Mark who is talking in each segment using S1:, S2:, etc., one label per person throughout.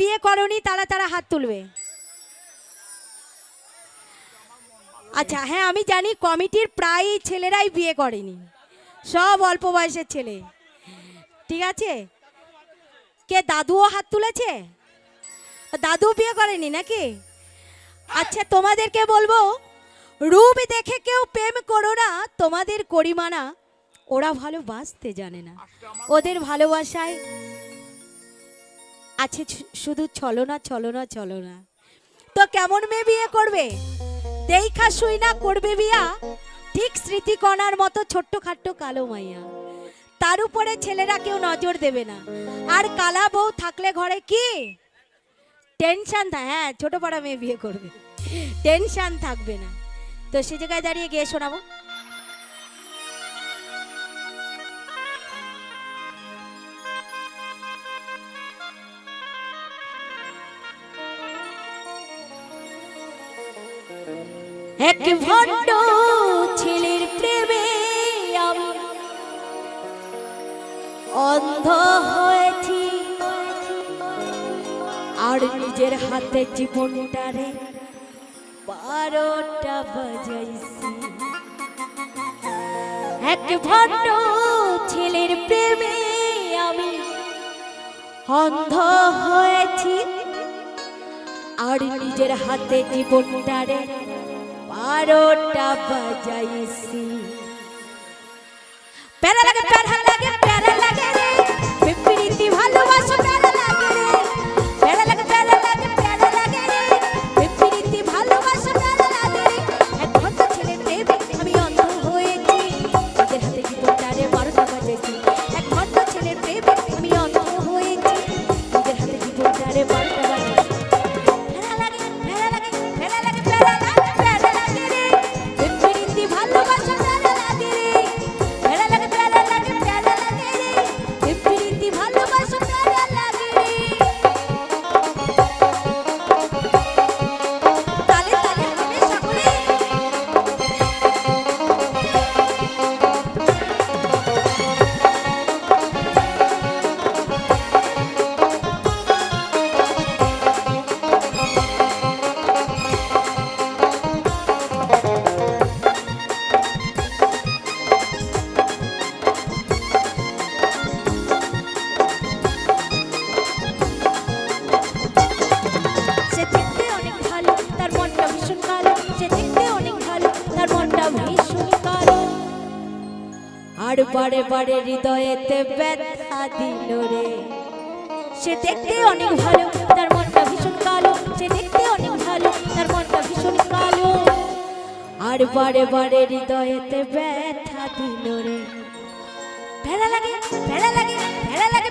S1: বিয়ে করনি, তারা তারা হাত তুলবে। আচ্ছা হ্যাঁ আমি জানি কমিটির প্রায় ছেলেরাই বিয়ে করেনি। সব অল্প বয়সের ছেলে। ঠিক আছে? কে, দাদুও হাত তুলেছে? দাদু বিয়ে করেনি নাকি? আচ্ছা তোমাদেরকে বলব, রূপ দেখে কেউ প্রেম করো না, তোমাদের করিমানা ওরা ভালোবাসতে জানে না। ওদের ভালোবাসায় আছে শুধু ছলনা ছলনা ছলনা। তো কেমন মেয়ে বিয়ে করবে? দেখা শুই না করবে বিয়া? ঠিক স্মৃতিকণার মতো ছোট্ট খাট্ট কালো মাইয়া। তার উপরে ছেলেরা কেউ নজর দেবে না। আর কালা বউ থাকলে ঘরে কি? টেনশন থা হ্যাঁ ছোট পাড়া মেয়ে বিয়ে করবে। টেনশন থাকবে না। তো সে জায়গায় দাঁড়িয়ে গিয়ে শোনাবো। এক ভণ্ড ছেলের প্রেমে আমি অন্ধ হয়েছি। আর নিজের হাতে জীবনটারে বারোটা বাজাইছি। এক ভণ্ড ছেলের প্রেমে আমি অন্ধ হয়েছি। আর নিজের হাতে জীবনটারে বারোটা বাজাইছি। প্যারা লাগে প্যারা লাগে প্যারা লাগে রে। বিপরীতি ভালোবাসা আর বারে বারে হৃদয়েতে ব্যথা দিল রে। সে দেখতে অনেক ভালো, তার মনটা ভীষণ কালো। সে দেখতে অনেক ভালো, তার মনটা ভীষণ কালো। আর বারে বারে হৃদয়েতে ব্যথা দিল রে। ভেড়া লাগে ভেড়া লাগে ভেড়া লাগে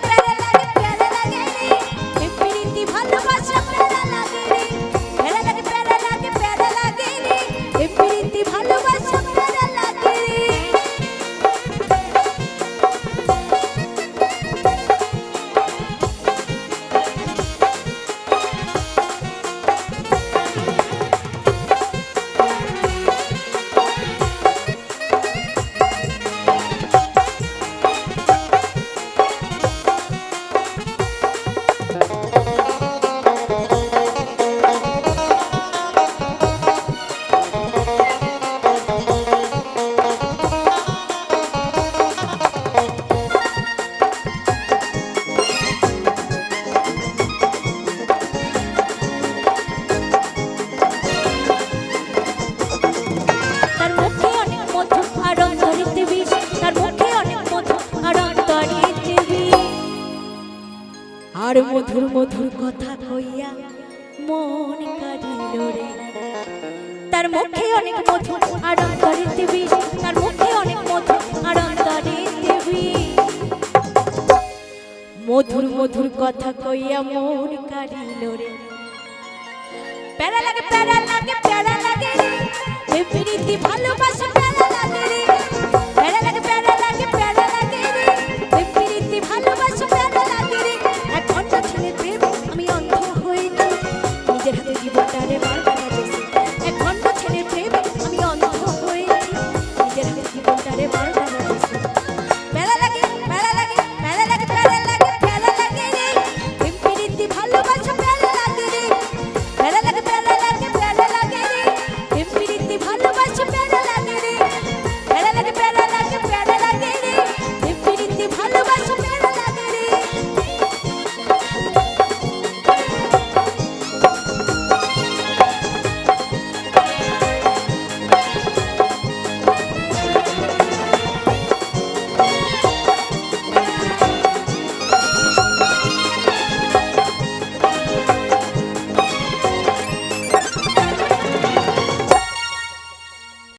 S1: আর মধুর মধুর কথা কইয়া মন কাড়িল রে। তার মুখে অনেক মধু আর অন্তরিতে বিষ তার মুখে অনেক মধু আর অন্তরিতে বিষ মধুর মধুর কথা কইয়া মন কাড়িল রে। প্যারা লাগে প্যারা লাগে প্যারা লাগে রে। ভালোবাসা